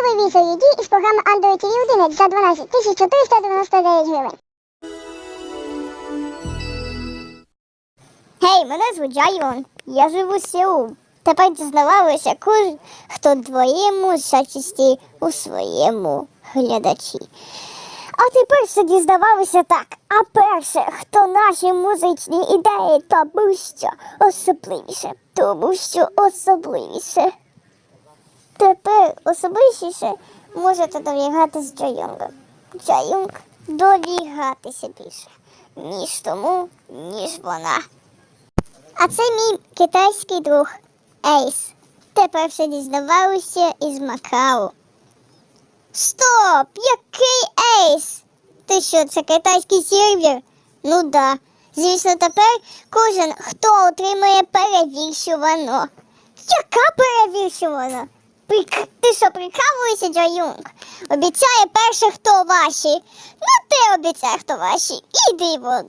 візові дій із програми Android TV 11 за 12 499 гривень. Гей, мене звуть Джайон. Я живу в Сеул. Тепер дізнавалися кожен, хто твоєму зачисті у своєму глядачі. А тепер все дізнавалися так. А перше, хто наші музичні ідеї, тому що особливіше, тому що особливіше. Особливіше можете довігати з Джайонгом. Джайонг довігатися більше, ніж тому, ніж вона. А це мій китайський друг Ейс. Тепер все дізнавалося із Макао. Стоп! Який Ейс? Ти що, це китайський сервер? Ну да. Звісно, тепер кожен, хто отримує перевіршувано. Яка перевіршувана? Ти що, прикалуєшся, Джаюнг? Обіцяє перше, хто ваші. Ну ти обіцяє, хто ваші. Іди вон.